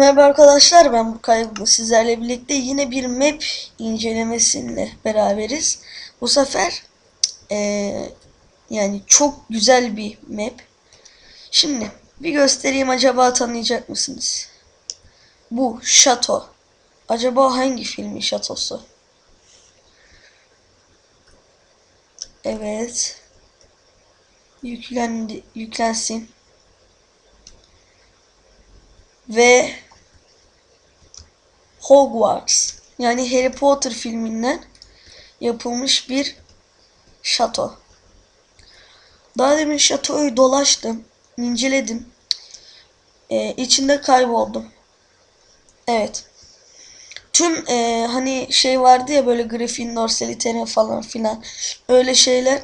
Merhaba arkadaşlar ben Burkay sizlerle birlikte yine bir map incelemesiyle beraberiz. Bu sefer eee, yani çok güzel bir map. Şimdi bir göstereyim acaba tanıyacak mısınız? Bu şato. Acaba hangi filmin şatosu? Evet. Yüklendi, yüklensin. Ve Hogwarts yani Harry Potter filminden yapılmış bir şato. Daha demin şatoyu dolaştım, inceledim. Ee, içinde kayboldum. Evet. Tüm e, hani şey vardı ya böyle Gryffindor, Slytherin falan filan öyle şeyler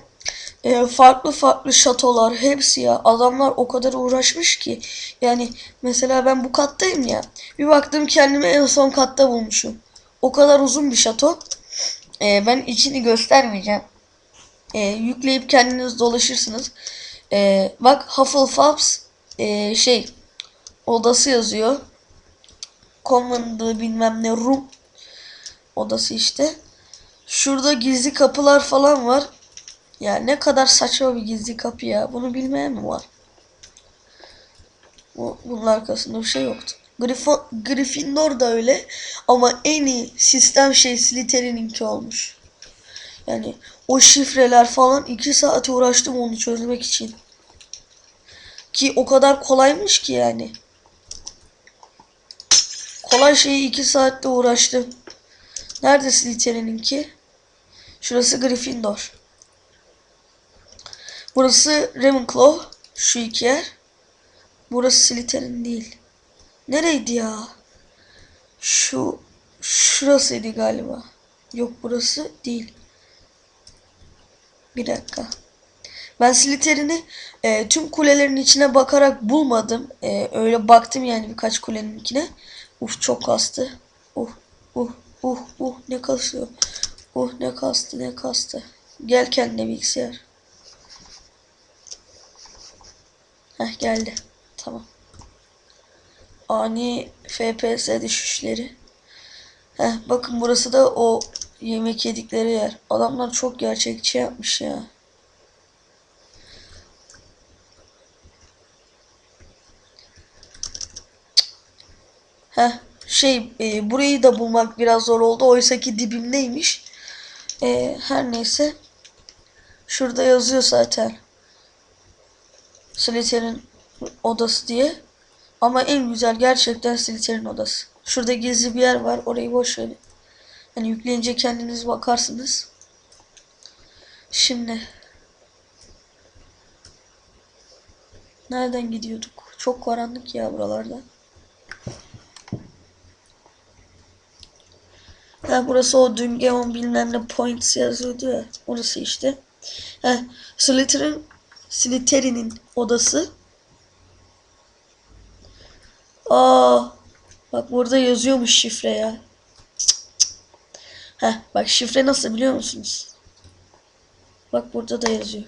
e, farklı farklı şatolar hepsi ya. Adamlar o kadar uğraşmış ki. Yani mesela ben bu kattayım ya. Bir baktım kendimi en son katta bulmuşum. O kadar uzun bir şato. E, ben içini göstermeyeceğim. E, yükleyip kendiniz dolaşırsınız. E, bak Hufflepuffs e, şey odası yazıyor. Common'dı bilmem ne room odası işte. Şurada gizli kapılar falan var ya ne kadar saçma bir gizli kapı ya. Bunu bilmeyen mi var? Bu, bunun arkasında bir şey yoktu. Grifo, Gryffindor da öyle ama en iyi sistem şey Slytherin'inki olmuş. Yani o şifreler falan iki saat uğraştım onu çözmek için. Ki o kadar kolaymış ki yani. Kolay şeyi iki saatte uğraştım. Nerede Slytherin'inki? Şurası Gryffindor. Burası Ravenclaw. Şu iki yer. Burası Slytherin değil. Nereydi ya? Şu şurasıydı galiba. Yok burası değil. Bir dakika. Ben Slytherin'i e, tüm kulelerin içine bakarak bulmadım. E, öyle baktım yani birkaç kulenin içine. Uf çok kastı. Uh uh uh uh ne kasıyor. Uh ne kastı ne kastı. Gel kendine bilgisayar. Heh geldi. Tamam. Ani FPS düşüşleri. Heh bakın burası da o yemek yedikleri yer. Adamlar çok gerçekçi yapmış ya. Heh şey e, burayı da bulmak biraz zor oldu. Oysa ki dibimdeymiş. E, her neyse. Şurada yazıyor zaten. Slytherin odası diye. Ama en güzel gerçekten Slytherin odası. Şurada gizli bir yer var. Orayı boş verin. Yani yükleyince kendiniz bakarsınız. Şimdi nereden gidiyorduk? Çok karanlık ya buralarda. Ha, burası o Dungeon bilmem ne points yazıyordu ya. Orası işte. Ha, Slytherin Slytherin'in odası. Aa, bak burada yazıyormuş şifre ya. Heh, bak şifre nasıl biliyor musunuz? Bak burada da yazıyor.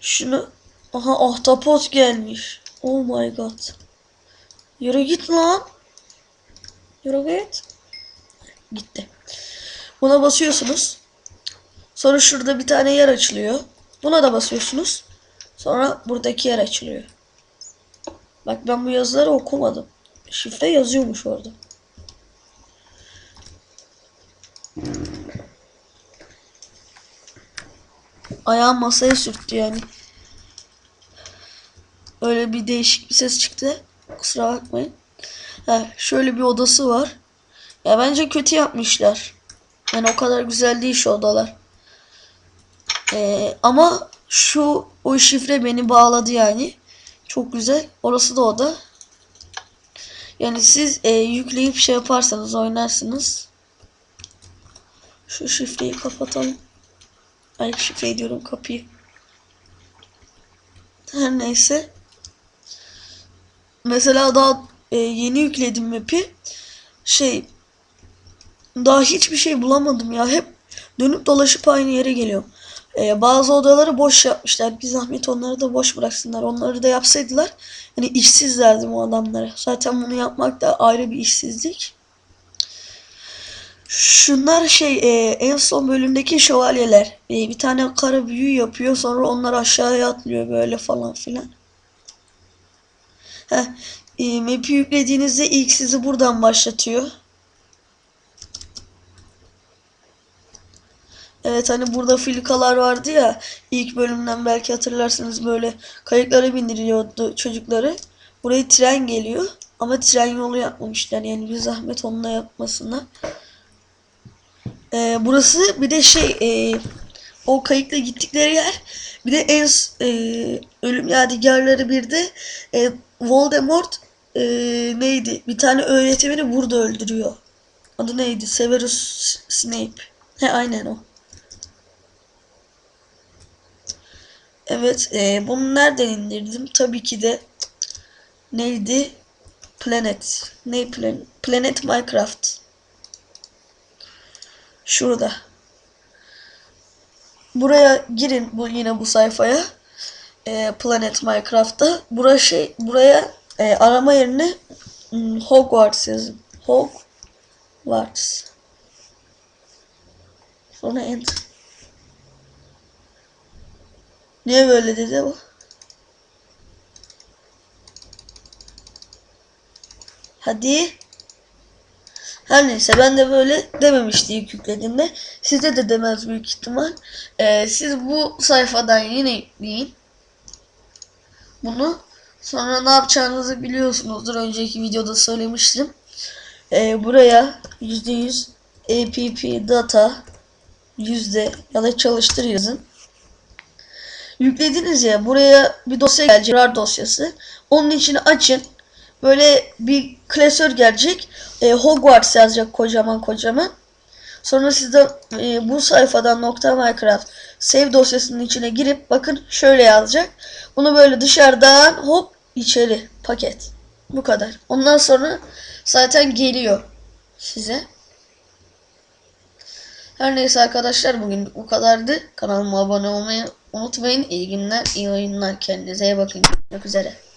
Şunu aha ahtapot gelmiş. Oh my god. Yürü git lan. Yürü git. Gitti. Buna basıyorsunuz. Sonra şurada bir tane yer açılıyor. Buna da basıyorsunuz. Sonra buradaki yer açılıyor. Bak ben bu yazıları okumadım. Şifre yazıyormuş orada. Ayağım masaya sürttü yani. Öyle bir değişik bir ses çıktı. Kusura bakmayın. Ha, şöyle bir odası var. Ya bence kötü yapmışlar. Yani o kadar güzel değil şu odalar. Ee, ama şu o şifre beni bağladı yani. Çok güzel. Orası da oda. Yani siz e, yükleyip şey yaparsanız oynarsınız. Şu şifreyi kapatalım. Ay şifreyi diyorum kapıyı. Her neyse. Mesela daha e, yeni yükledim map'i. Şey daha hiçbir şey bulamadım ya. Hep dönüp dolaşıp aynı yere geliyorum. Ee, bazı odaları boş yapmışlar. Bir zahmet onları da boş bıraksınlar. Onları da yapsaydılar hani işsizlerdi bu adamlara. Zaten bunu yapmak da ayrı bir işsizlik. Şunlar şey e, en son bölümdeki şövalyeler. E, bir tane kara büyü yapıyor sonra onlar aşağıya atlıyor böyle falan filan. Heh, e, map'i yüklediğinizde ilk sizi buradan başlatıyor. Evet hani burada filikalar vardı ya ilk bölümden belki hatırlarsınız böyle kayıklara bindiriyordu çocukları. Buraya tren geliyor ama tren yolu yapmamışlar yani bir zahmet onunla yapmasına. Ee, burası bir de şey e, o kayıkla gittikleri yer bir de en e, ölüm yadigarları bir de e, Voldemort e, neydi bir tane öğretmeni burada öldürüyor. Adı neydi? Severus Snape. He aynen o. Evet, e, bunu nereden indirdim? Tabii ki de neydi? Planet. Ne plan? Planet Minecraft. Şurada. Buraya girin bu yine bu sayfaya. E, Planet Minecraft'ta. Buraya şey buraya e, arama yerine hmm, Hogwarts yazın. Hogwarts. Sonra enter. Niye böyle dedi bu? Hadi. Her neyse ben de böyle dememişti ilk yüklediğimde. Sizde de demez büyük ihtimal. Ee, siz bu sayfadan yine yükleyin. Bunu. Sonra ne yapacağınızı biliyorsunuzdur. Önceki videoda söylemiştim. Ee, buraya %100 app data yüzde ya da çalıştır yazın. Yüklediniz ya buraya bir dosya gelecek RAR dosyası. Onun içini açın. Böyle bir klasör gelecek. E, Hogwarts yazacak kocaman kocaman. Sonra siz de e, bu sayfadan nokta Minecraft save dosyasının içine girip bakın şöyle yazacak. Bunu böyle dışarıdan hop içeri paket. Bu kadar. Ondan sonra zaten geliyor size. Her neyse arkadaşlar bugün bu kadardı. Kanalıma abone olmayı unutmayın. İyi günler, iyi oyunlar. Kendinize iyi bakın. Görüşmek üzere.